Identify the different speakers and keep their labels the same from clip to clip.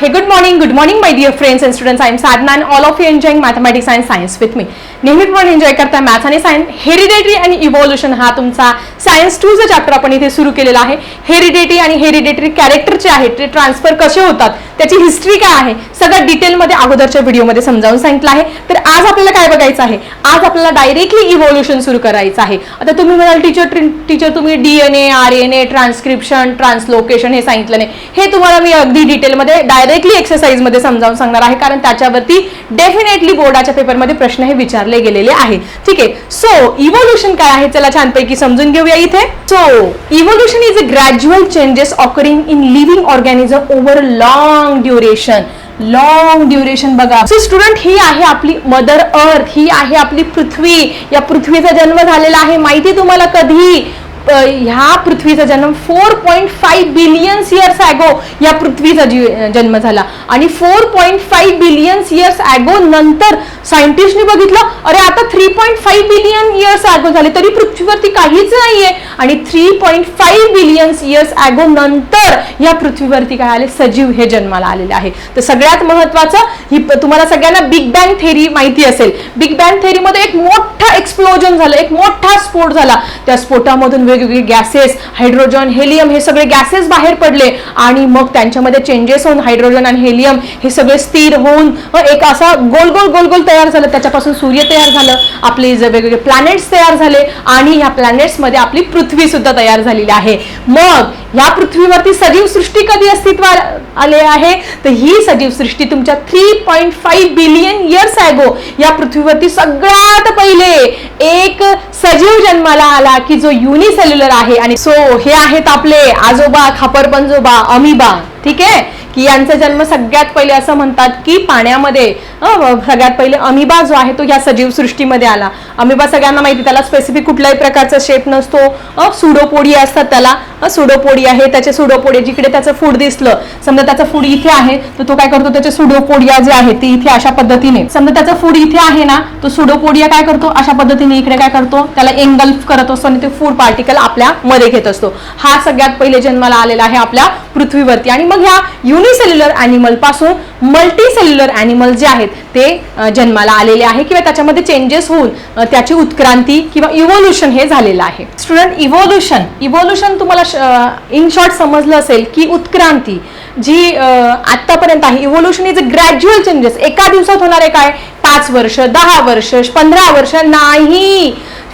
Speaker 1: Hey good morning good morning my dear friends and students I am Sadhana and all of you enjoying mathematics and science with me नेहमी enjoy करताय math आणि science hereditary आणि evolution हा तुमचा science to चा chapter आपण इथे सुरू केलेला आहे. हेरिडेटरी आणि हेरिडेटरी कॅरेक्टर जे आहेत. ते ट्रान्सफर कसे होतात? त्याची हिस्ट्री काय आहे? सगळं डिटेलमध्ये अगोदरच्या व्हिडिओमध्ये समजावून सांगितलं आहे. तर आज आपल्याला काय बघायचं आहे? आज आपल्याला डायरेक्टली इव्होल्युशन सुरू करायचं आहे. आता तुम्ही म्हणाल टीचर टीचर तुम्ही DNA R N A transcription translocation हे सांगितलं नाही. हे तुम्हाला मी अगदी डिटेलमध्ये डायरेक्टली एक्सरसाइजमध्ये समजावून सांगणार आहे. कारण त्याच्यावरती डेफिनेटली बोर्डाच्या पेपरमध्ये प्रश्न हे विचारले गेलेले आहे. ठीक आहे. सो इव्होल्युशन काय आहे? चला छानपैकी समजून घेऊया इथे. So evolution is a gradual changes occurring in living organism over long duration long duration बघा. सो स्टुडंट ही आहे आपली मदर अर्थ ही आहे आपली पृथ्वी. या पृथ्वीचा जन्म झालेला आहे. माहिती तुम्हाला कधी? ह्या पृथ्वीचा जन्म four point five billions years ago या पृथ्वीचा जी- जन्म झाला. आणि four point five billions years ago नंतर सायंटिस्टने बघितलं अरे आता three point five billion years ago झाले तरी पृथ्वीवरती काहीच नाहीये. आणि three point five billions years ago नंतर या पृथ्वीवरती काय आले? सजीव हे जन्माला आलेले आहे. तर सगळ्यात महत्वाचं ही तुम्हाला सगळ्यांना बिग बँग थेरी माहिती असेल. बिग बँग थेरीमध्ये एक मोठा एक्सप्लोजन झालं एक मोठा स्फोट झाला. त्या स्फोटामधून वेगवेगळे गॅसेस हायड्रोजन हेलियम हे सगळे गॅसेस बाहेर पडले आणि मग त्यांच्यामध्ये चेंजेस होऊन हायड्रोजन आणि हेलियम हे सगळे स्थिर होऊन एक असा गोल गोल गोल गोल तयार झालं. त्याच्यापासून सूर्य तयार झालं. आपले जे वेगवेगळे प्लॅनेट्स तयार झाले आणि ह्या प्लॅनेट्समध्ये आपली पृथ्वी सुद्धा तयार झालेली आहे. मग या पृथ्वीवरती सजीव सृष्टी कधी अस्तित्वात आले आहे? तर ही सजीव सृष्टी तुमच्या three point five billion years ago या पृथ्वीवरती सगळ्यात पहिले एक सजीव जन्माला आला की जो युनिसेल्युलर आहे. आणि सो हे आहेत आपले आजोबा खापर पंजोबा अमिबा. ठीक आहे? की यांचा जन्म सगळ्यात पहिले असं म्हणतात की पाण्यामध्ये सगळ्यात पहिले अमिबा जो आहे तो या सजीव सृष्टीमध्ये आला. अमिबा सगळ्यांना माहिती त्याला स्पेसिफिक कुठल्याही प्रकारचा शेप नसतो. सुडोपोडी असतात त्याला. सुडोपोडी आहे त्याचे सुडोपोडी जिकडे त्याचं फूड दिसलं. समजा त्याचं फूड इथे आहे तर तो काय करतो त्याचे सुडोपोडिया जे आहे ती इथे अशा पद्धतीने. समजा त्याचं फूड इथे आहे ना तो सुडोपोडिया काय करतो? अशा पद्धतीने इकडे काय करतो? त्याला एंगल्फ करत असतो आणि ते फूड पार्टिकल आपल्या मध्ये घेत असतो. हा सगळ्यात पहिले जन्माला आलेला आहे आपल्या पृथ्वीवरती. आणि मग ह्या युनिसेल्युलर अॅनिमलपासून मल्टीसेल्युलर अॅनिमल जे आहेत ते जन्माला आलेले आहे किंवा त्याच्यामध्ये चेंजेस होऊन त्याची उत्क्रांती किंवा इव्होल्युशन हे झालेलं आहे. स्टुडंट इव्होल्युशन इव्होल्युशन तुम्हाला इन शॉर्ट समजलं असेल की उत्क्रांती जी आत्तापर्यंत आतापर्यंत आहे. Evolution is a gradual changes एका दिवसात होणारे काय? पाच वर्ष दहा वर्ष पंधरा वर्ष नाही.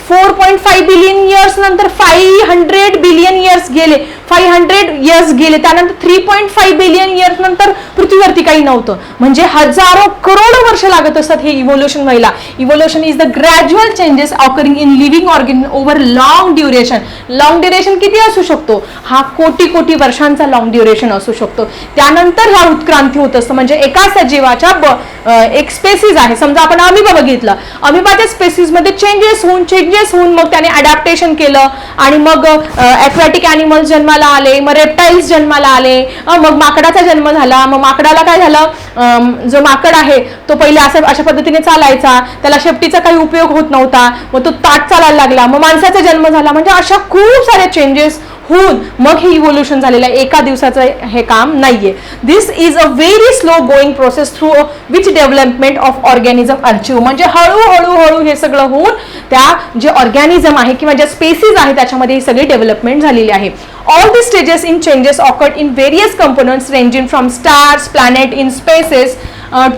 Speaker 1: Four point five billion years नंतर फाईव्ह हंड्रेड बिलियन इयर्स गेले. फाईव्ह हंड्रेड इयर्स गेले त्यानंतर three point five billion years नंतर पृथ्वीवरती काही नव्हतं. म्हणजे हजारो करोडो वर्ष लागत असतात हे इव्होल्युशन व्हायला. Evolution is the gradual changes occurring in living organ over long duration long duration किती असू शकतो? हा कोटी कोटी वर्षांचा लॉंग ड्युरेशन असू शकतो. त्यानंतर ह्या उत्क्रांती होत असतं. म्हणजे एका सजीवाच्या ब- एक स्पेसिस आहे. समजा आपण अमिबा बघितलं. अमिबाच्या स्पेसिसमध्ये चेंजेस होऊन चेंजेस होऊन मग त्याने अडॅप्टेशन केलं आणि मग ॲक्वॅटिक अॅनिमल्स जन्माला आले मग रेप्टाईल्स जन्माला आले. मग माकडाचा जन्म झाला. मग माकडाला काय झालं? जो माकड आहे तो पहिले असं अशा पद्धतीने चालायचा. त्याला शेपटीचा काही उपयोग होत नव्हता. मग तो ताट चालायला लागला. मग माणसाचा जन्म झाला. म्हणजे अशा खूप साऱ्या चेंजेस होऊन मग हे इव्होल्युशन झालेलं आहे. एका दिवसाचं हे काम नाहीये. This is a very slow going process through which development of organism achieve म्हणजे हळूहळू हळू हे सगळं होऊन त्या जे ऑर्गॅनिझम आहे किंवा ज्या स्पेसिस आहे त्याच्यामध्ये ही सगळी डेव्हलपमेंट झालेली आहे. All the stages in changes occurred in various components ranging from stars planet in spaces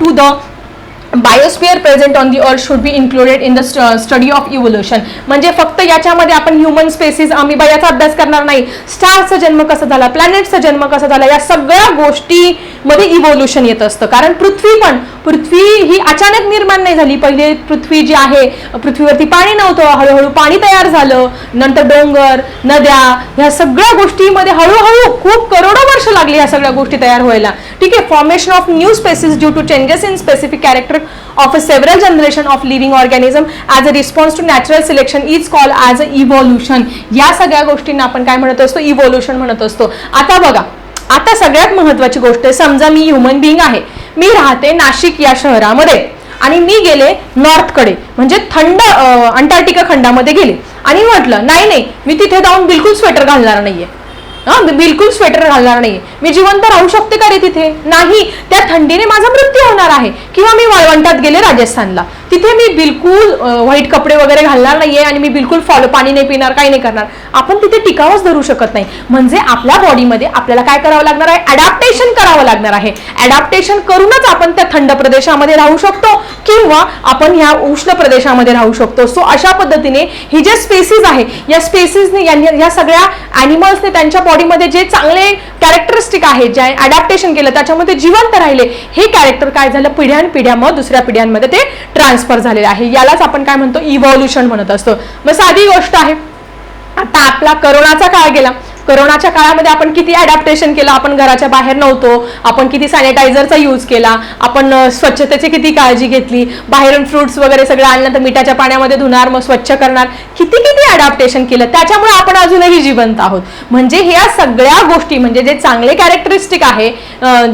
Speaker 1: to the biosphere present on the earth should be included in the study of evolution म्हणजे फक्त याच्यामध्ये आपण human spaces amoeba याचा अभ्यास करणार नाही. स्टारचा जन्म कसा झाला? प्लॅनेटचा जन्म कसा झाला? या सगळ्या गोष्टी मध्ये इव्होल्युशन येत असतं. कारण पृथ्वी पण पृथ्वी ही अचानक निर्माण नाही झाली. पहिले पृथ्वी जी आहे पृथ्वीवरती पाणी नव्हतं. हळूहळू पाणी तयार झालं. नंतर डोंगर नद्या ह्या सगळ्या गोष्टीमध्ये हळूहळू खूप करोडो वर्ष लागली ह्या सगळ्या गोष्टी तयार व्हायला. ठीक आहे formation of new species due to changes in specific character of a several generation of living organism as a response to natural selection is call as a evolution. या सगळ्या गोष्टींना आपण काय म्हणत असतो? इव्होल्युशन म्हणत असतो. आता बघा आता सगळ्यात महत्वाची गोष्ट आहे समजा मी ह्युमन बिईंग आहे. मी राहते नाशिक या शहरामध्ये आणि मी गेले नॉर्थकडे म्हणजे थंड अंटार्क्टिका खंडामध्ये गेले. आणि म्हटलं नाही नाही मी तिथे जाऊन बिलकुल स्वेटर घालणार नाहीये. हा मी बिलकुल स्वेटर घालणार नाही मी जिवंत राहू शकते का रे तिथे? नाही त्या थंडीने माझा मृत्यू होणार आहे. किंवा मी वाळवंटात गेले राजस्थानला. तिथे मी बिलकुल व्हाईट कपडे वगैरे घालणार नाहीये आणि मी बिलकुल फॉलो पाणी नाही पिणार काही नाही करणार. आपण तिथे टिकावच धरू शकत नाही. म्हणजे आपल्या बॉडीमध्ये आपल्याला काय करावं लागणार आहे? अडॅप्टेशन करावं लागणार आहे. अडॅप्टेशन करूनच आपण त्या थंड प्रदेशामध्ये राहू शकतो किंवा आपण ह्या उष्ण प्रदेशामध्ये राहू शकतो. सो अशा पद्धतीने ही जे स्पेसिस आहे या स्पेसिसने या सगळ्या अॅनिमल्सने त्यांच्या बॉडी बॉडीमध्ये जे चांगले कॅरेक्टरिस्टिक आहे जे अडॅप्टेशन केलं त्याच्यामध्ये जिवंत राहिले हे कॅरेक्टर काय झालं? पिढ्यानपिढ्या मग दुसऱ्या पिढ्यांमध्ये ते ट्रान्सफर झालेले आहे. यालाच आपण काय म्हणतो? इव्हॉल्युशन म्हणत असतो. मग साधी गोष्ट आहे. आता आपला करोनाचा काळ गेला. करोनाच्या काळामध्ये आपण किती अडॅप्टेशन केलं आपण घराच्या बाहेर नव्हतो आपण किती सॅनिटायझरचा यूज केला आपण स्वच्छतेची किती काळजी घेतली बाहेरून फ्रुट्स वगैरे सगळं आणलं तर मिठाच्या पाण्यामध्ये धुणार मग स्वच्छ करणार किती किती अडॅप्टेशन केलं त्याच्यामुळे आपण अजूनही जिवंत आहोत. म्हणजे ह्या सगळ्या गोष्टी म्हणजे जे चांगले कॅरेक्टरिस्टिक आहे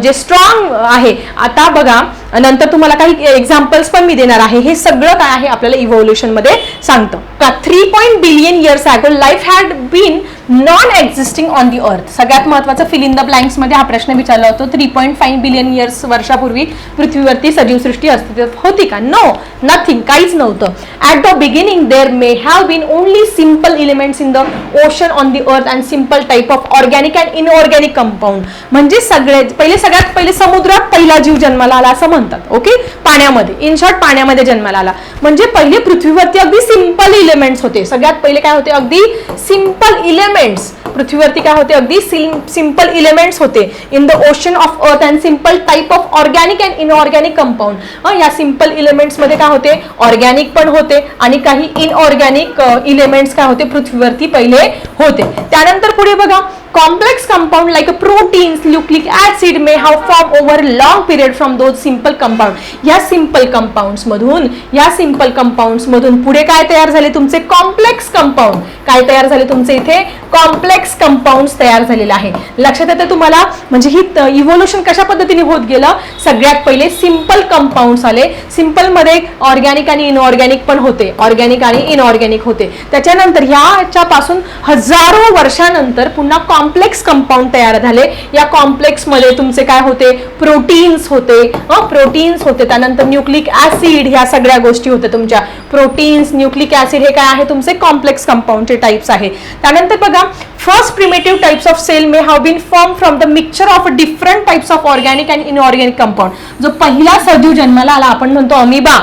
Speaker 1: जे स्ट्रॉंग आहे आता बघा नंतर तुम्हाला काही एक्झाम्पल्स पण मी देणार आहे. हे सगळं काय आहे आपल्याला इव्होल्युशनमध्ये सांगतं. का three point billion years ago life had been non existing on the earth सगळ्यात महत्वाचं फिल इन द ब्लँक्समध्ये हा प्रश्न विचारला होतो. Three point five billion years वर्षापूर्वी पृथ्वीवरती सजीवसृष्टी अस्तित्वात होती का? नो नथिंग काहीच नव्हतं. At the beginning there may have been only simple elements in the ocean on the earth and simple type of organic and inorganic compound म्हणजे सगळे पहिले सगळ्यात पहिले समुद्रात पहिला जीव जन्माला आला असं म्हणतात ओके पाण्यामध्ये इन शॉर्ट पाण्यामध्ये जन्माला आला. म्हणजे पहिले पृथ्वीवरती अगदी सिंपल इलेमेंट्स होते. सगळ्यात पहिले काय होते? अगदी सिंपल इलेमेंट्स पृथ्वीवरती काय होते? अगदी सिंपल इलेमेंट्स होते. In the ocean of earth and simple type of organic and inorganic compound या सिंपल इलेमेंट्समध्ये काय होते? ऑर्गॅनिक पण होते आणि काही इनऑर्गॅनिक इलेमेंट्स काय होते? पृथ्वीवरती पहिले होते. त्यानंतर पुढे बघा. Complex compound like a proteins nucleic acid may have formed over long period from those simple compound. या simple compounds मधून या simple compounds मधून पुढे काय तयार झाले तुमचे? कॉम्प्लेक्स कंपाऊंड काय तयार झाले तुमचे इथे? कॉम्प्लेक्स कंपाऊंड तयार झालेले आहे. लक्षात येतं तुम्हाला? म्हणजे ही इव्होल्युशन कशा पद्धतीने होत गेलं? सगळ्यात पहिले सिंपल कंपाऊंड्स आले. सिंपलमध्ये ऑर्गॅनिक आणि इनऑर्गॅनिक पण होते. ऑर्गॅनिक आणि इनऑर्गॅनिक होते. त्याच्यानंतर ह्याच्यापासून हजारो वर्षानंतर पुन्हा कॉम्प्लेक्स कंपाऊंड तयार झाले. या कॉम्प्लेक्समध्ये तुमचे काय होते? प्रोटीन्स होते. प्रोटीन्स होते. त्यानंतर न्यूक्लिक ऍसिड ह्या सगळ्या गोष्टी होत्या तुमच्या. प्रोटीन्स न्यूक्लिक ऍसिड हे काय आहे? तुमचे कॉम्प्लेक्स कंपाऊंडचे टाइप्स आहे. त्यानंतर बघा first primitive types of cell may have been form from the mixture of different types of organic and inorganic compound जो पहिला सजीव जन्माला आला आपण म्हणतो अमिबा.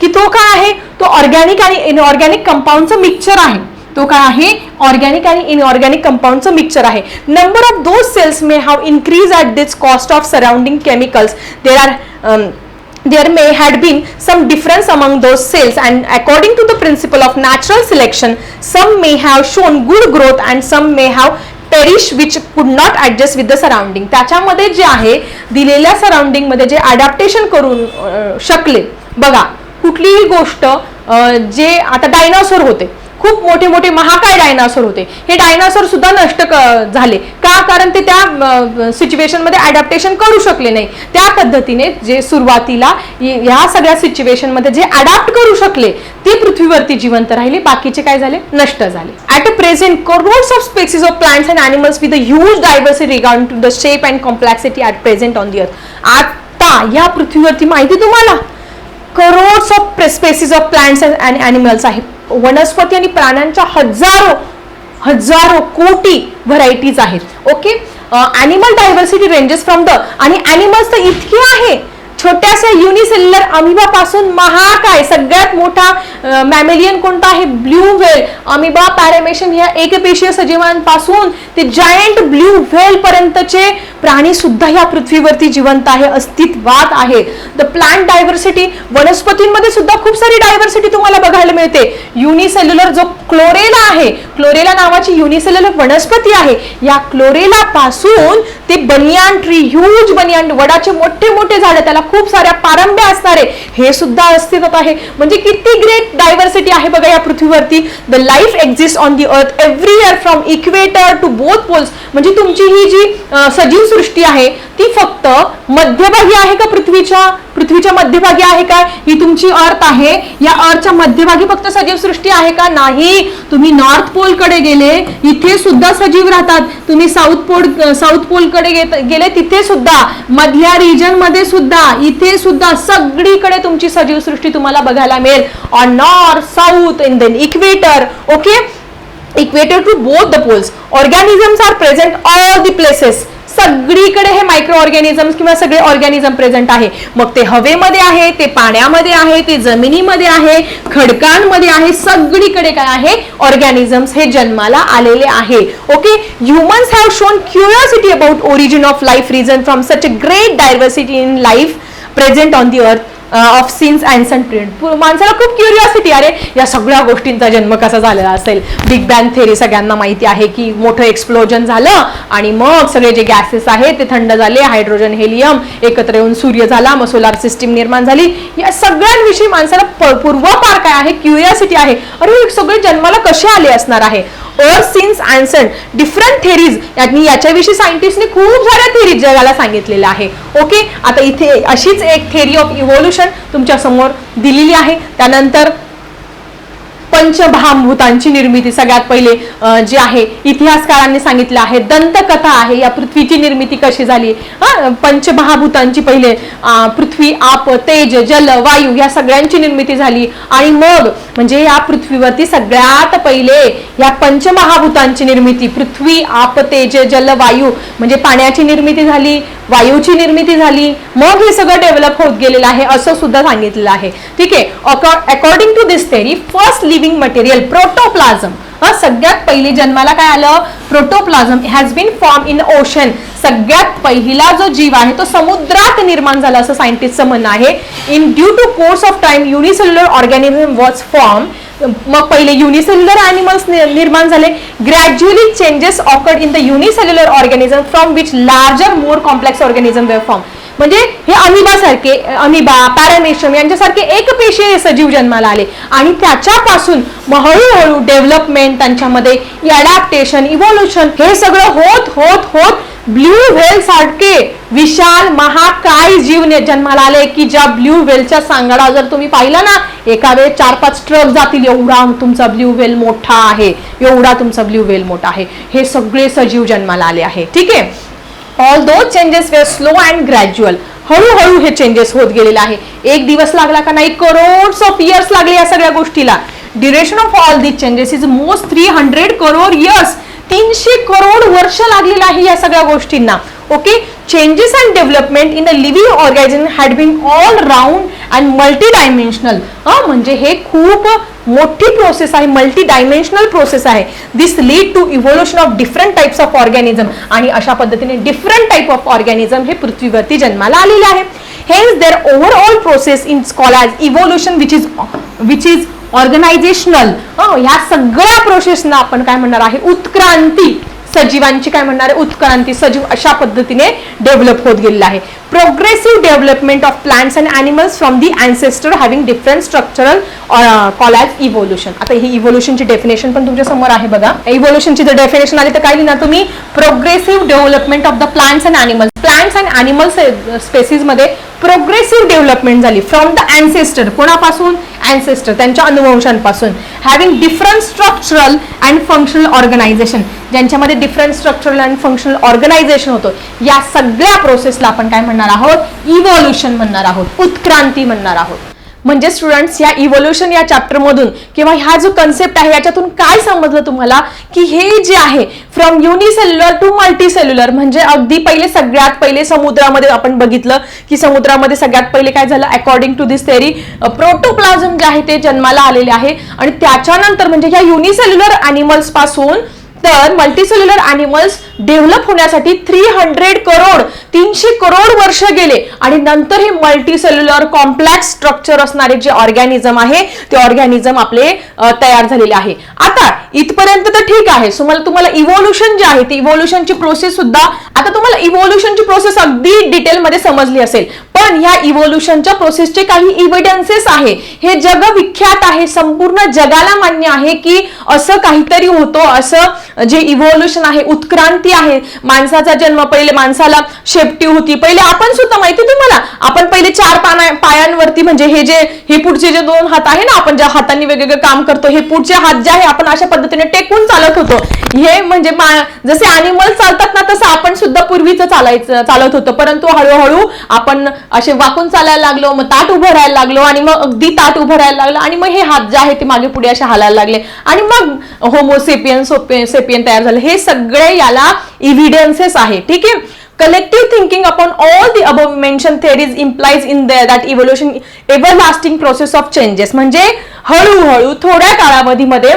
Speaker 1: की तो काय आहे? तो ऑर्गॅनिक आणि इनऑर्गॅनिक कंपाऊंडचं मिक्सचर आहे. तो काय आहे ऑर्गॅनिक आणि इनऑर्गॅनिक कंपाऊंडचं मिक्सचर आहे number of those cells may have increase at this cost of surrounding chemicals there are there may had been some difference among those cells and according to the principle of natural selection some may have shown good growth and some may have perish which could not adjust with the surrounding त्याच्यामध्ये जे आहे दिलेल्या सराउंडिंगमध्ये जे adaptation करून शकले बघा कुठलीही गोष्ट जे आता डायनासोर होते खूप मोठे मोठे महाकाय डायनासोर होते. हे डायनासोर सुद्धा नष्ट क- झाले. का? कारण ते त्या सिच्युएशनमध्ये अडॅप्टेशन करू शकले नाही. त्या पद्धतीने जे सुरुवातीला ह्या सगळ्या सिच्युएशनमध्ये जे अडॅप्ट करू शकले ते पृथ्वीवरती जिवंत राहिले. बाकीचे काय झाले? नष्ट झाले. At a present crores of species of plants and animals with a huge diversity regard to the shape and complexity at present on the earth आता या पृथ्वीवरती माहिती तुम्हाला? Crores of species of plants and animals आहेत वनस्पती आणि प्राण्यांच्या हजारो हजारो कोटी व्हरायटीज आहेत. Okay animal diversity ranges from the आणि ॲनिमल्स तर इतकी आहे छोट्याशा युनिसेल्युलर अमिबापासून महाकाय सगळ्यात मोठा मॅमेलियन कोणता आहे? ब्ल्यू व्हेल अमिबा पॅरेमेशन ह्या एकपेशीय सजीवांपासून ते जायंट ब्ल्यू व्हेल पर्यंतचे प्राणी सुद्धा या पृथ्वीवरती जिवंत आहे अस्तित्वात आहे. द प्लांट डायव्हर्सिटी वनस्पतींमध्ये सुद्धा खूप सारी डायव्हर्सिटी तुम्हाला बघायला मिळते. युनिसेल्युलर जो क्लोरेला आहे क्लोरेला नावाची युनिसेल्युलर वनस्पती आहे या क्लोरेला पासून ते बनियान ट्री ह्यूज बनियान वडाचे मोठे मोठे झाड त्याला खूप साऱ्या पारंब्या असणारे हे सुद्धा अस्तित्वात आहे. म्हणजे किती ग्रेट डायव्हर्सिटी आहे बघा या पृथ्वीवरती. The life exist on the earth every year from equator to both poles म्हणजे तुमची ही जी सजीव सृष्टी आहे ती फक्त मध्यभागी आहे का पृथ्वीच्या? पृथ्वीच्या मध्यभागी आहे का ही तुमची अर्थ आहे. या अर्थच्या मध्यभागी फक्त सजीव सृष्टी आहे का? नाही. तुम्ही नॉर्थ पोलकडे गेले इथे सुद्धा सजीव राहतात. तुम्ही साऊथ पोल साऊथ पोलकडे गेले तिथे सुद्धा. मधल्या रिजनमध्ये सुद्धा इथे सुद्धा सगळीकडे तुमची सजीव सृष्टी तुम्हाला बघायला मिळेल. On north south in then equator okay equator to both the poles organisms are present all the places सगळीकडे हे मायक्रो ऑर्गॅनिझम्स किंवा सगळे ऑर्गॅनिझम प्रेझेंट आहे. मग ते हवेमध्ये आहे ते पाण्यामध्ये आहे ते जमिनीमध्ये आहे खडकांमध्ये आहे सगळीकडे काय आहे? ऑर्गॅनिझम्स हे जन्माला आलेले आहे. Okay humans have shown curiosity about origin of life reason from such a great diversity in life present on the earth of scenes and trend माणसाला खूप क्युरिओसिटी अरे या सगळ्या गोष्टींचा जन्म कसा झालेला असेल? बिग बँग थेरी सगळ्यांना माहिती आहे की मोठं एक्सप्लोजन झालं आणि मग सगळे जे गॅसेस आहेत ते थंड झाले हायड्रोजन हेलियम एकत्र येऊन सूर्य झाला मग सोलार सिस्टीम निर्माण झाली. या सगळ्यांविषयी माणसाला प- पूर्वपार काय आहे? क्युरिओसिटी आहे. अरे सगळे जन्माला कसे आले असणार आहे? अर्थ सीन्स अँसन डिफरंट थेरीज यांनी याच्याविषयी सायंटिस्टने खूप साऱ्या थेरीज जगाला सांगितलेल्या आहे. ओके आता इथे अशीच एक थेरी ऑफ इव्होल्युशन तुमच्यासमोर दिलेली आहे. त्यानंतर पंचमहाभूतांची निर्मिती सगळ्यात पहिले जे आहे इतिहासकारांनी सांगितलं आहे. दंतकथा आहे या पृथ्वीची निर्मिती कशी झाली? हा, पंचमहाभूतांची पहिले पृथ्वी आप तेज जल वायू या सगळ्यांची निर्मिती झाली. आणि मग म्हणजे या पृथ्वीवरती सगळ्यात पहिले या पंचमहाभूतांची निर्मिती पृथ्वी आप तेज जल वायू म्हणजे पाण्याची निर्मिती झाली वायूची निर्मिती झाली. मग हे सगळं डेव्हलप होत गेलेलं आहे असं सुद्धा सांगितलेलं आहे. ठीक आहे. According to this theory first living material protoplasm हा सगळ्यात पहिले जन्माला काय आलं? Protoplasm has been form in ocean सगळ्यात पहिला जो जीव आहे तो समुद्रात निर्माण झाला असं सायंटिस्टचं म्हणणं आहे. In due to course of time unicellular organism was form मग पहिले युनिसेल्युलर अॅनिमल्स निर्माण झाले. Gradually changes occurred in the unicellular organism from which larger more complex organism were form म्हणजे हे अमिबासारखे अमिबा पॅरामेशियम यांच्यासारखे एकपेशीय सजीव जन्माला आले. आणि त्याच्यापासून हळूहळू डेव्हलपमेंट त्यांच्यामध्ये अडॅप्टेशन इव्होल्युशन हे सगळं होत होत होत ब्ल्यू व्हेल सारखे विशाल महाकाय जीव ने- जन्माला आले की ज्या ब्ल्यू व्हेलच्या सांगाडा जर तुम्ही पाहिला ना एका वेळेस चार पाच ट्रक जातील. एवढा तुमचा ब्ल्यू व्हेल मोठा आहे. एवढा तुमचा ब्ल्यू व्हेल मोठा आहे. हे सगळे सजीव जन्माला आले आहे. ठीक आहे? All though changes were slow and gradual हळूहळू हे चेंजेस होत गेलेले आहे. एक दिवस लागला का नाही? करोड ऑफ इयर्स लागले या सगळ्या गोष्टीला. Duration of all this changes is most three hundred crore years तीनशे करोड वर्ष लागलेलं आहे या सगळ्या गोष्टींना. Okay changes and development in the living organism had been all round and multi dimensional म्हणजे हे खूप मोठी प्रोसेस आहे मल्टी डायमेन्शनल प्रोसेस आहे. This lead to evolution of different types of organism आणि अशा पद्धतीने डिफरंट टाईप ऑफ ऑर्गॅनिझम हे पृथ्वीवरती जन्माला आलेले आहे. Hence there overall process in call evolution which is which is organizational ह्या सगळ्या प्रोसेसना आपण काय म्हणणार आहे? उत्क्रांती. सजीवांची काय म्हणणार आहे? उत्क्रांती सजीव अशा पद्धतीने डेव्हलप होत गेलेला आहे. Progressive development of plants and animals from the ancestor having different structural call as evolution आता ही इव्होल्युशनची डेफिनेशन पण तुमच्यासमोर आहे बघा. इव्होल्युशनची जर डेफिनेशन आली तर काय लिहिणार तुम्ही? Progressive development of the plants and animals plants and animals स्पेसिसमध्ये progressive development झाली फ्रॉम द अँसेस्टर कोणापासून? अँसेस्टर त्यांच्या अनुवंशांपासून. Having different structural and functional organization ज्यांच्यामध्ये different structural and functional organization होतं या सगळ्या प्रोसेसला आपण काय म्हणणार आहोत? इव्हॉल्युशन म्हणणार आहोत उत्क्रांती म्हणणार आहोत. म्हणजे स्टुडंट्स या इव्होल्युशन या चॅप्टरमधून किंवा हा जो कन्सेप्ट आहे याच्यातून काय समजलं तुम्हाला? की हे जे आहे from unicellular to multicellular म्हणजे अगदी पहिले सगळ्यात पहिले समुद्रामध्ये आपण बघितलं की समुद्रामध्ये सगळ्यात पहिले काय झालं? According to this theory protoplasm जे आहे ते जन्माला आलेले आहे. आणि त्याच्यानंतर म्हणजे या युनिसेल्युलर अॅनिमल्सपासून तर मल्टीसेल्युलर अॅनिमल्स डेव्हलप होण्यासाठी थ्री हंड्रेड करोड तीनशे करोड वर्ष गेले. आणि नंतर हे मल्टीसेल्युलर कॉम्प्लेक्स स्ट्रक्चर असणारे जे ऑर्गॅनिझम आहे ते ऑर्गॅनिझम आपले तयार झालेले आहे. आता इथपर्यंत तर ठीक आहे. सो मला तुम्हाला इव्होल्युशन जे आहे ती इव्होल्युशनची प्रोसेस सुद्धा आता तुम्हाला इव्होल्युशनची प्रोसेस अगदी डिटेलमध्ये समजली असेल. पण ह्या इव्होल्युशनच्या प्रोसेसचे काही इव्हिडन्सेस आहे. हे जग विख्यात आहे संपूर्ण जगाला मान्य आहे की असं काहीतरी होतं असं जे इव्होल्युशन आहे उत्क्रांती आहे. माणसाचा जन्म पहिले माणसाला शेपटी होती. पहिले आपण सुद्धा माहिती तुम्हाला. आपण पहिले चार पाना पायांवरती म्हणजे हे जे हे पुढचे जे दोन हात आहे ना आपण ज्या हातांनी वेगवेगळे काम करतो हे पुढचे हात जे आहे आपण अशा पद्धतीने टेकून चालत होतो. हे म्हणजे जसे अॅनिमल चालतात ना तसं आपण सुद्धा पूर्वीच चालायचं चालत होतो. परंतु हळूहळू आपण असे वाकून चालायला लागलो मग ताट उभं राहायला लागलो आणि मग अगदी ताट उभं राहायला लागलो आणि मग हे हात जे आहे ते मागे पुढे असे हालायला लागले. आणि मग होमोसेपियन सेपियन तयार झाले. हे सगळे याला इव्हिडन्सेस आहे. ठीक आहे? Collective thinking upon all the above mentioned theories implies in there that evolution everlasting process of changes. म्हणजे हळूहळू थोड्या कालावधीमध्ये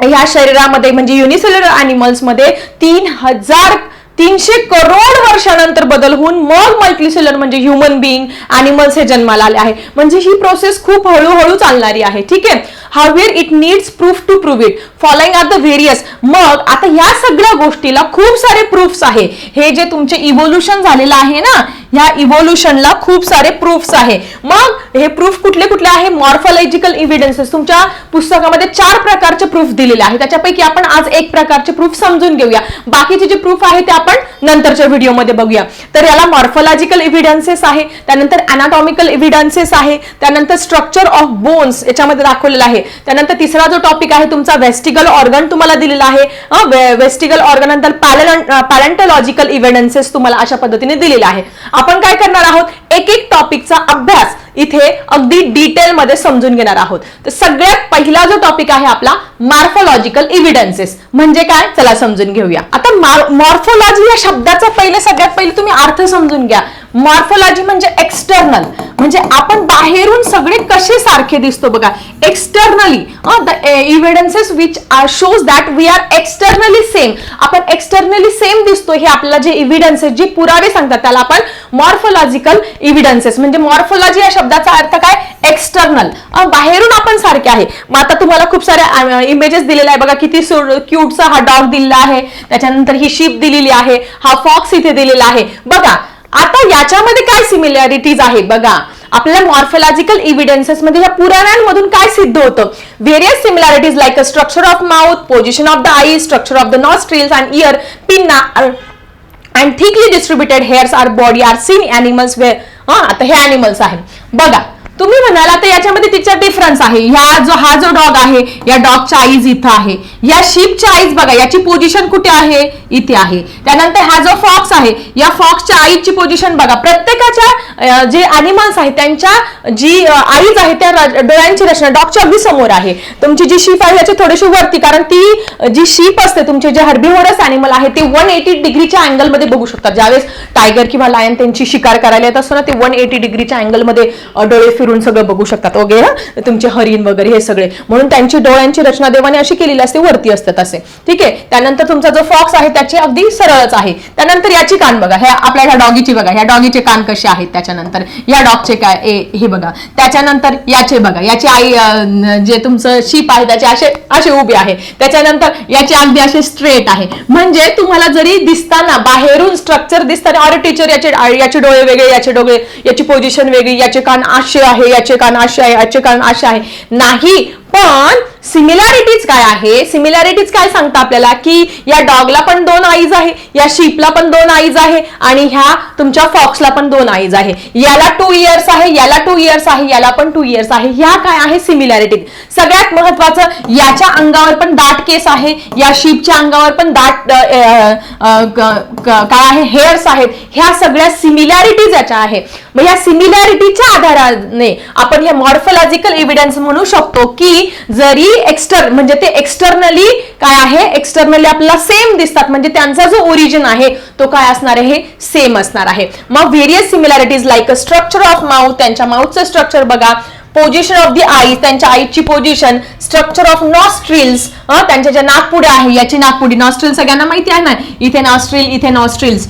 Speaker 1: ह्या शरीरामध्ये म्हणजे युनिसेल्युलर अॅनिमल्समध्ये तीन हजार तीनशे करोड वर्षानंतर बदल होऊन मग मल्टीसेल्युलर म्हणजे ह्युमन बिईंग अॅनिमल्स हे जन्माला आले आहे. म्हणजे ही प्रोसेस खूप हळूहळू चालणारी आहे. ठीक आहे? However it needs proof to prove it following are the various मग आता ह्या सगळ्या गोष्टीला खूप सारे प्रूफ्स आहे. हे जे तुमचे इव्होल्युशन झालेलं आहे ना ह्या इव्होल्युशनला खूप सारे प्रूफ्स आहे. मग हे प्रूफ कुठले कुठले आहे? मॉर्फॉलॉजिकल इव्हिडन्सेस तुमच्या पुस्तकामध्ये चार प्रकारचे प्रूफ दिलेले आहे. त्याच्यापैकी आपण आज एक प्रकारचे प्रूफ समजून घेऊया. बाकीचे जे प्रूफ आहे ते आपण नंतरच्या व्हिडिओमध्ये बघूया. तर याला मॉर्फॉलॉजिकल इव्हिडन्सेस आहे त्यानंतर अनाटॉमिकल इव्हिडन्सेस आहे त्यानंतर स्ट्रक्चर ऑफ बोन्स याच्यामध्ये दाखवलेलं आहे. त्यानंतर तिसरा जो टॉपिक आहे तुमचा वेस्टिगल ऑर्गन तुम्हाला दिलेला आहे. वेस्टिगल ऑर्गन नंतर पॅलेंटॉलॉजिकल इव्हिडन्सेस तुम्हाला अशा पद्धतीने दिलेला आहे. आपण काय करणार आहोत? एक एक टॉपिकचा अभ्यास इथे अगदी डिटेलमध्ये समजून घेणार आहोत. तर सगळ्यात पहिला जो टॉपिक आहे आपला मार्फोलॉजिकल इव्हिडन्सेस म्हणजे काय? चला समजून घेऊया. आता मॉर्फोलॉजी या शब्दाचा पहिले सगळ्यात पहिले तुम्ही अर्थ समजून घ्या. मॉर्फोलॉजी म्हणजे एक्सटर्नल म्हणजे आपण बाहेरून सगळे कसे सारखे दिसतो बघा. Externally the evidences which are shows that we are externally same आपण एक्सटर्नली सेम दिसतो हे आपल्याला जे इव्हिडन्सेस जे पुरावे सांगतात त्याला आपण मॉर्फोलॉजिकल इव्हिडन्सेस म्हणजे मॉर्फोलॉजी या शब्दाचा अर्थ काय? एक्सटर्नल बाहेरून आपण सारखे आहे. मग आता तुम्हाला खूप सारे इमेजेस दिलेला आहे बघा किती क्यूटचा हा डॉग दिलेला आहे. त्याच्यानंतर ही शिप दिलेली आहे. हा फॉक्स इथे दिलेला आहे. बघा आता याच्यामध्ये काय सिमिलॅरिटीज आहे बघा आपल्या मॉर्फोलॉजिकल इव्हिडन्सेस मध्ये या पुराणांमधून काय सिद्ध होतं? Various similarities like a structure of mouth position of the eye structure of the nostrils and ear pinna and thickly distributed hairs are body are seen animals वे हा आता हे अॅनिमल्स आहे बघा तुम्ही म्हणाला तर याच्यामध्ये तिचा डिफरन्स आहे. ह्या जो हा जो डॉग आहे या डॉगच्या आईज इथं आहे. या शिपच्या आईज बघा याची पोझिशन कुठे आहे? इथे आहे. त्यानंतर हा जो फॉक्स आहे या फॉक्सच्या आईची पोझिशन बघा. प्रत्येकाच्या जे अॅनिमल्स आहेत त्यांच्या जी आईज आहे त्या डोळ्यांची रचना डॉगच्या अगदी समोर आहे. तुमची जी शिप आहे याची थोडीशी वरती कारण ती जी शिप असते तुमचे जे हर्बिव्होरस अॅनिमल आहे ते वन एटी डिग्रीच्या अँगलमध्ये बघू शकतात. ज्यावेळेस टायगर किंवा लायन त्यांची शिकार करायला येत असतो ना ते वन एटी डिग्रीच्या अँगलमध्ये डोळे फिरून सगळं बघू शकतात वगैरे तुमचे हरिण वगैरे हे सगळे. म्हणून त्यांची डोळ्यांची रचना देवाने अशी केलेली असते वरती असतात असे. ठीक आहे? त्यानंतर तुमचा जो फॉक्स आहे त्याची अगदी सरळच आहे. त्यानंतर याची कान बघा. ह्या आपल्या ह्या डॉगीची बघा. ह्या डॉगीचे कान कसे आहेत त्याच्यानंतर? या डॉगचे काय? हे बघा. त्याच्यानंतर याचे बघा. याची आई जे तुमचं शीप आहे त्याचे असे असे उभे आहे. त्याच्यानंतर याचे अगदी असे स्ट्रेट आहे. म्हणजे तुम्हाला जरी दिसताना बाहेरून स्ट्रक्चर दिसताना अरे टीचर याचे याचे डोळे वेगळे याचे डोळे याची पोझिशन वेगळी याचे कान असे आहे याचे कारण असे आहे याचे कारण असे आहे. नाही पण सिमिलॅरिटीज काय आहे? सिमिलॅरिटीज काय सांगता आपल्याला? की या डॉगला पण दोन आईज आहे या शीपला पण दोन आईज आहे आणि ह्या तुमच्या फॉक्सला पण दोन आईज आहे. याला टू इयर्स आहे याला टू इयर्स आहे याला पण टू इयर्स आहे. ह्या काय आहे सिमिलॅरिटीज सगळ्यात महत्वाचं याच्या अंगावर पण दाट केस आहे या शीपच्या अंगावर पण दाट काय आहे? हेअर्स आहेत. ह्या सगळ्या सिमिलॅरिटीज याच्या आहे. मग या सिमिलॅरिटीच्या आधाराने आपण हे मॉर्फोलॉजिकल एव्हिडन्स म्हणू शकतो की जरी एक्स्टर म्हणजे ते एक्सटर्नली काय आहे? एक्सटर्नली आपल्याला सेम दिसतात. म्हणजे त्यांचा जो ओरिजिन आहे तो काय असणार आहे? सेम असणार आहे. मग various similarities like a structure of mouth त्यांच्या माउथचं स्ट्रक्चर बघा. पोझिशन ऑफ दी आई त्यांच्या आईची पोझिशन स्ट्रक्चर ऑफ नॉस्ट्रिल्स त्यांच्या ज्या नागपुड्या आहे याची नागपुडी नॉस्ट्रिल सगळ्यांना माहिती आहे ना? इथे नॉस्ट्रिल इथे नॉस्ट्रिल्स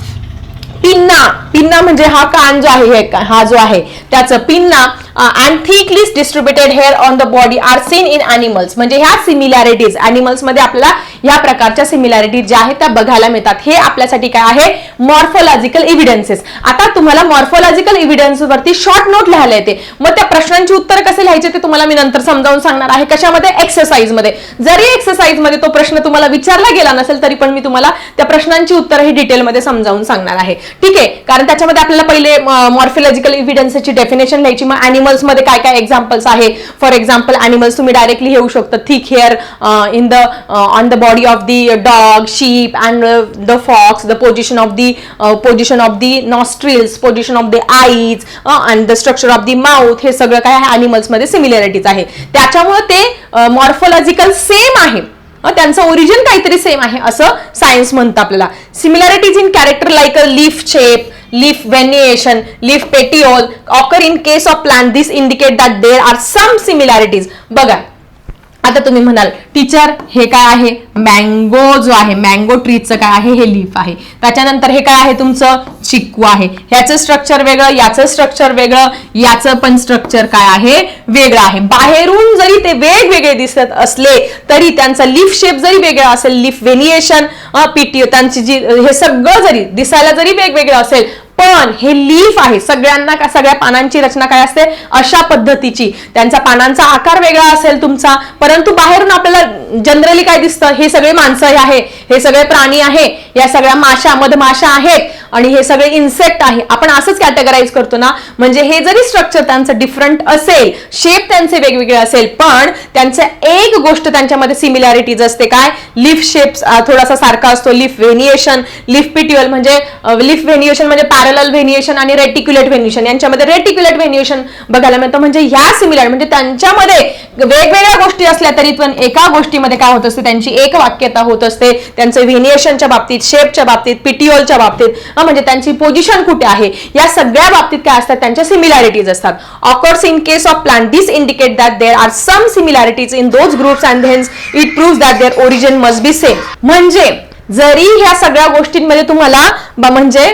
Speaker 1: पिन्ना. पिन्ना म्हणजे हा कान जो आहे हे हा जो आहे त्याचं pinna and thickly distributed hair on the body are seen in animals म्हणजे ह्या सिमिलॅरिटीज अॅनिमल्समध्ये आपल्याला या प्रकारच्या सिमिलॅरिटीज ज्या आहेत त्या बघायला मिळतात. हे आपल्यासाठी काय आहे? मॉर्फोलॉजिकल इव्हिडन्सेस आता तुम्हाला मॉर्फोलॉजिकल इव्हिडन्सवरती शॉर्ट नोट लिहायला येते. मग त्या प्रश्नांची उत्तर कसे लिहायचे ते तुम्हाला मी नंतर समजावून सांगणार आहे. कशामध्ये? एक्सरसाइजमध्ये जरी एक्सरसाइजमध्ये तो प्रश्न तुम्हाला विचारला गेला नसेल तरी पण मी तुम्हाला त्या प्रश्नांची उत्तर ही डिटेलमध्ये समजावून सांगणार आहे. ठीक आहे? कारण त्याच्यामध्ये आपल्याला पहिले मॉर्फोलॉजिकल इव्हिडन्सची डेफिनेशन लिहायची मग ॲनिमल्समध्ये काय काय एक्झाम्पल्स आहे? फॉर एक्झाम्पल ॲनिमल्स तुम्ही डायरेक्टली घेऊ शकता. Thick hair in the on the body of the dog sheep and the fox the position of the position of the nostrils position of the eyes and the structure of the mouth हे सगळं काय आहे? मध्ये similarities आहे. त्याच्यामुळे ते morphological same आहे. त्यांचं ओरिजिन काहीतरी सेम आहे असं सायन्स म्हणतं आपल्याला. Similarities in character like a leaf shape leaf venation leaf petiole occur in case of plant this indicate that there are some similarities बघा आता तुम्ही म्हणाल टीचर हे काय आहे? मँगो जो आहे मँगो ट्रीचं काय आहे? हे लीफ आहे. त्याच्यानंतर हे काय आहे तुमचं? चिक्कू आहे. ह्याचं स्ट्रक्चर वेगळं याचं स्ट्रक्चर वेगळं याचं पण स्ट्रक्चर काय आहे? वेगळं आहे. बाहेरून जरी ते वेगवेगळे दिसत असले तरी त्यांचा लीफ शेप जरी वेगळा असेल लीफ व्हेनिएशन पीटी त्यांची जी हे सगळं जरी दिसायला जरी वेगवेगळं असेल पण हे लीफ आहे. सगळ्यांना का सगळ्या पानांची रचना काय असते? अशा पद्धतीची. त्यांचा पानांचा आकार वेगळा असेल तुमचा. परंतु बाहेरून आपल्याला जनरली काय दिसतं? हे सगळे माणसं आहे. हे सगळे प्राणी आहे. या सगळ्या माशा मधमाशा आहेत. आणि हे सगळे इन्सेक्ट आहे. आपण असंच कॅटेगराईज करतो ना म्हणजे हे जरी स्ट्रक्चर त्यांचं डिफरंट असेल शेप त्यांचे वेगवेगळे असेल पण त्यांचं एक गोष्ट त्यांच्यामध्ये सिमिलॅरिटीज असते काय? लिफ शेप थोडासा सारखा असतो. लिफ व्हेनिएशन लिफ पिट्युअल म्हणजे लिफ व्हेनिएशन म्हणजे पॅरल व्हेनिएशन आणि रेटिक्युलेट व्हेनिएशन यांच्यामध्ये रेटिक्युलेट व्हेनिएशन बघायला मिळतं. म्हणजे ह्या सिमिलर म्हणजे त्यांच्यामध्ये वेगवेगळ्या गोष्टी असल्या तरी पण एका गोष्टीमध्ये काय होत असते? त्यांची एक वाक्यता होत असते. त्यांचं व्हेनिएशनच्या बाबतीत शेपच्या बाबतीत पिटिओलच्या बाबतीत. अं, म्हणजे त्यांची पोझिशन कुठे आहे? या सगळ्या बाबतीत काय असतात? त्यांच्या सिमिलॅरिटीज असतात. Occurs in case of plant this indicate that there are some similarities in those groups and thence it prove that their origin must be same म्हणजे जरी ह्या सगळ्या गोष्टींमध्ये तुम्हाला म्हणजे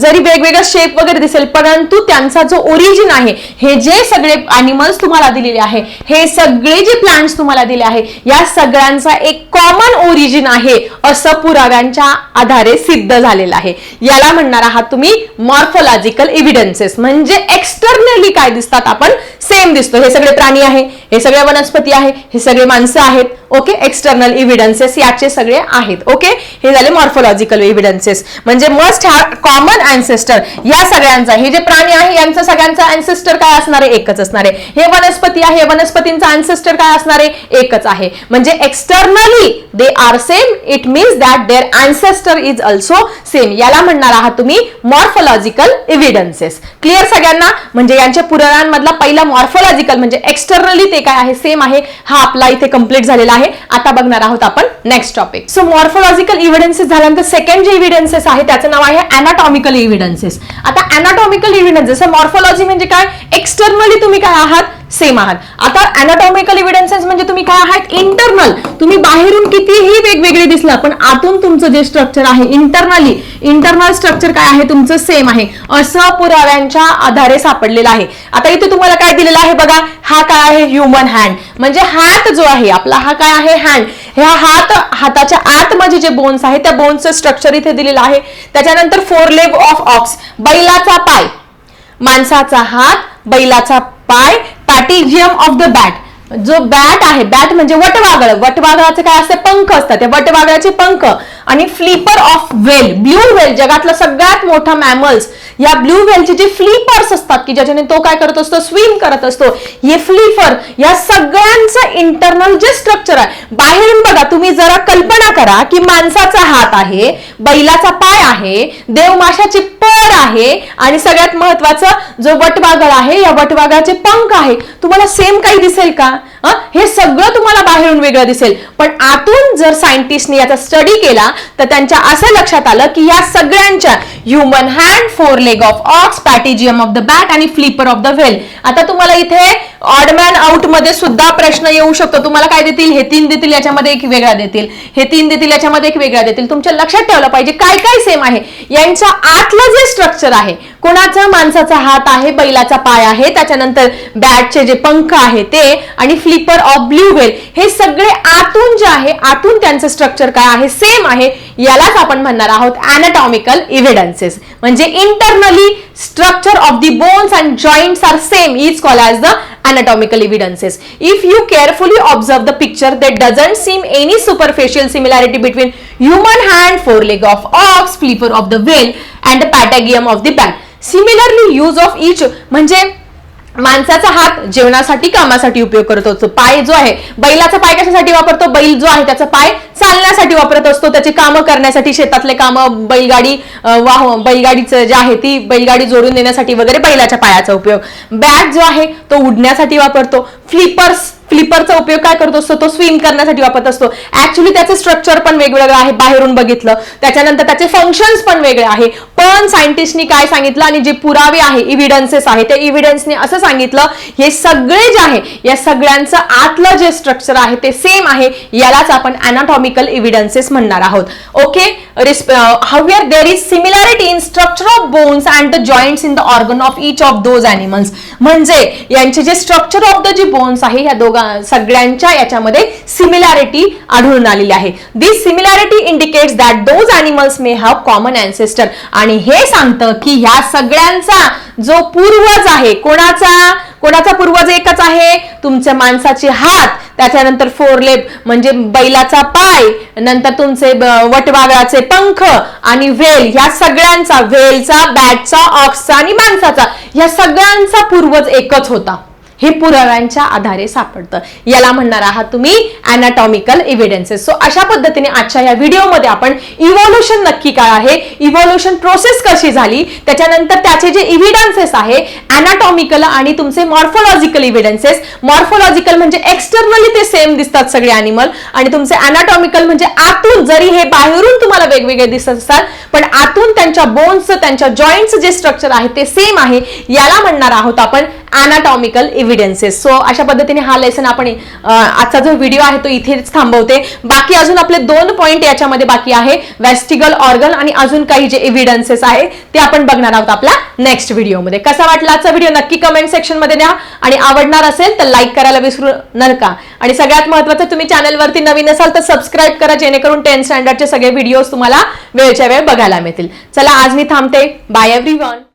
Speaker 1: जरी वेगवेगळा शेप वगैरे दिसेल परंतु त्यांचा जो ओरिजिन आहे हे जे सगळे अॅनिमल्स तुम्हाला दिलेले आहे हे सगळे जे प्लांट्स तुम्हाला दिले आहे या सगळ्यांचा एक कॉमन ओरिजिन आहे असं पुराव्यांच्या आधारे सिद्ध झालेलं आहे. याला म्हणणार आहात तुम्ही मॉर्फोलॉजिकल एव्हिडन्सेस म्हणजे एक्सटर्नली काय दिसतात आपण? सेम दिसतो. हे सगळे प्राणी आहे हे सगळे वनस्पती आहे हे सगळे माणसं आहेत ओके एक्सटर्नल इव्हिडन्सेस याचे सगळे आहेत. ओके हे झाले मॉर्फोलॉजिकल इव्हिडन्सेस म्हणजे मस्ट हॅव कॉमन अँसेस्टर या सगळ्यांचा हे जे प्राणी आहे यांचा सगळ्यांचा अँसेस्टर काय असणार आहे? एकच असणार आहे. हे वनस्पती आहे वनस्पतींचा अँसेस्टर काय असणार आहे? एकच आहे. म्हणजे externally they are same it means that their ancestor is also same याला म्हणणार आहात तुम्ही मॉर्फोलॉजिकल इव्हिडन्सेस क्लिअर सगळ्यांना? म्हणजे यांच्या पुराणांमधला पहिला मॉर्फोलॉजिकल म्हणजे एक्सटर्नली ते काय आहे? सेम आहे. हा आपला इथे कंप्लीट झालेला आहे आता बघणार आहोत आपण next topic so morphological evidences झाल्यानंतर सेकंड जे इव्हिडन्सेस आहे त्याचं नाव आहे अनाटॉमिकल इव्हिडन्सेस आता अॅनाटॉमिकल इव्हिडन्सेस मॉर्फोलॉजी म्हणजे काय? एक्सटर्नली तुम्ही काय आहात? सेम आहात. आता अनाटॉमिकल इव्हिडन्सेस म्हणजे तुम्ही काय आहात? इंटरनल तुम्ही बाहेरून कितीही वेगवेगळे दिसला पण आतून तुमचं जे स्ट्रक्चर आहे इंटरनली इंटरनल स्ट्रक्चर काय आहे? तुमचं सेम आहे. असं पुराव्यांच्या आधारे सापडलेलं आहे. आता इथे तुम्हाला काय दिलेलं आहे बघा? हा काय आहे? ह्युमन हँड म्हणजे हात जो आहे आपला हा काय आहे? हँड ह्या हात हाताच्या आतमध्ये जे बोन्स आहे त्या बोन्सचं स्ट्रक्चर इथे दिलेलं आहे. त्याच्यानंतर फोर लेग ऑफ ऑक्स बैलाचा पाय. माणसाचा हात बैलाचा पाय स्ट्रॅटेजियम ऑफ द बॅट. जो बॅट आहे बॅट म्हणजे वटवागळ वटवागळाचे काय असते? पंख असतात त्या वटवागळाचे पंख आणि flipper of whale blue whale जगातला सगळ्यात मोठा मॅमल्स. या ब्ल्यू वेलचे जे फ्लिपर्स असतात की ज्याच्याने तो काय करत असतो? स्विम करत असतो. हे फ्लिपर या सगळ्यांचं इंटरनल जे स्ट्रक्चर आहे बाहेरून बघा तुम्ही जरा कल्पना करा की माणसाचा हात आहे बैलाचा पाय आहे देवमाशाची पर आहे आणि सगळ्यात महत्वाचं जो वटवागळ आहे या वटवागळाचे पंख आहे. तुम्हाला सेम काही दिसेल का? हे? सगळं तुम्हाला बाहेरून वेगळं दिसेल. पण आतून जर सायंटिस्टने याचा स्टडी केला तर त्यांच्या असं लक्षात आलं की या सगळ्यांच्या human hand foreleg of ox patagium of the bat आणि फ्लिपर ऑफ द व्हेल आता तुम्हाला इथे ऑडमॅन आउटमध्ये सुद्धा प्रश्न येऊ शकतो. तुम्हाला काय देतील? हे तीन देतील याच्यामध्ये एक वेगळा देतील. हे तीन देतील याच्यामध्ये एक वेगळा देतील. तुमच्या लक्षात ठेवलं पाहिजे काय काय सेम आहे? यांच्या आतलं जे स्ट्रक्चर आहे कोणाचा माणसाचा हात आहे बैलाचा पाय आहे त्याच्यानंतर बॅटचे जे पंख आहे ते आणि फ्लिपर ऑफ ब्ल्यू वेल हे सगळे आतून जे आहे आतून त्यांचं स्ट्रक्चर काय आहे सेम आहे. यालाच आपण म्हणणार आहोत अनाटॉमिकल इव्हिडन्सेस म्हणजे internally structure of the bones and joints are same is call as the anatomical evidences if you carefully observe the picture they doesn't seem any superficial similarity between human hand foreleg of ox flipper of the whale and the patagium of the bat similarly use of each म्हणजे माणसाचा हात जेवणासाठी कामासाठी उपयोग करत असतो. पाय जो आहे बैलाचा पाय कशासाठी वापरतो? बैल जो आहे त्याचा पाय चालण्यासाठी वापरत असतो. त्याची कामं करण्यासाठी शेतातले कामं बैलगाडी वाह बैलगाडीचं जे आहे ती बैलगाडी जोडून देण्यासाठी वगैरे बैलाच्या पायाचा उपयोग. बॅग जो आहे तो उडण्यासाठी वापरतो. फ्लिपर्स फ्लिपरचा उपयोग काय करत असतो? तो स्विम करण्यासाठी वापरत असतो. ऍक्च्युली त्याचं स्ट्रक्चर पण वेगवेगळं आहे बाहेरून बघितलं. त्याच्यानंतर त्याचे फंक्शन्स पण वेगळे आहे. पण सायंटिस्टनी काय सांगितलं आणि जे पुरावे आहे इव्हिडन्सेस आहे त्या इव्हिडन्सने असं सांगितलं हे सगळे जे आहे या सगळ्यांचं आतलं जे स्ट्रक्चर आहे ते सेम आहे यालाच आपण अनाटॉमिकल इव्हिडन्सेस म्हणणार आहोत. Okay however there is similarity in structure of bones and the joints in the organ of each of those animals म्हणजे यांचे जे स्ट्रक्चर ऑफ द जे बोन्स आहे या दोघा सगळ्यांच्या याच्यामध्ये सिमिलॅरिटी आढळून आलेली आहे. This similarity indicates that those animals may have common ancestor आणि हे सांगतं की ह्या सगळ्यांचा जो पूर्वज आहे कोणाचा? कोणाचा पूर्वज एकच आहे? तुमच्या माणसाचे हात त्याच्यानंतर फोरलेप म्हणजे बैलाचा पाय नंतर तुमचे वटवागळाचे पंख आणि वेल ह्या सगळ्यांचा वेलचा बॅटचा ऑक्सचा आणि माणसाचा ह्या सगळ्यांचा पूर्वज एकच होता. हे पुराव्यांच्या आधारे सापडतं. याला म्हणणार आहात तुम्ही अनाटॉमिकल इव्हिडन्सेस सो अशा पद्धतीने आजच्या या व्हिडिओमध्ये आपण इव्हॉल्युशन नक्की काय आहे इव्हॉल्युशन प्रोसेस कशी झाली त्याच्यानंतर त्याचे जे इव्हिडन्सेस आहे अनाटॉमिकल आणि तुमचे मॉर्फोलॉजिकल इव्हिडन्सेस मॉर्फोलॉजिकल म्हणजे एक्सटर्नली ते सेम दिसतात सगळे अॅनिमल आणि तुमचे अनाटॉमिकल म्हणजे आतून जरी हे बाहेरून तुम्हाला वेगवेगळे दिसत असतात पण आतून त्यांच्या बोन्सचं त्यांच्या जॉईंटचं जे स्ट्रक्चर आहे ते सेम आहे. याला म्हणणार आहोत आपण अनाटॉमिकल एव्हिडन्सेस सो अशा पद्धतीने हा लेसन आपण आजचा जो व्हिडिओ आहे तो इथेच थांबवते. बाकी अजून आपले दोन पॉईंट याच्यामध्ये बाकी आहे. वेस्टिगल ऑर्गन आणि अजून काही जे एव्हिडन्सेस आहे ते आपण बघणार आहोत आपल्या नेक्स्ट व्हिडिओमध्ये कसा वाटला आजचा व्हिडिओ नक्की कमेंट सेक्शनमध्ये द्या. आणि आवडणार असेल तर लाईक करायला विसरू नका. आणि सगळ्यात महत्त्वाचं तुम्ही चॅनलवरती नवीन असाल तर सबस्क्राईब करा जेणेकरून टेन्थ स्टँडर्डचे सगळे व्हिडिओज तुम्हाला वेळच्या वेळ बघायला मिळतील. चला आज मी थांबते. Bye every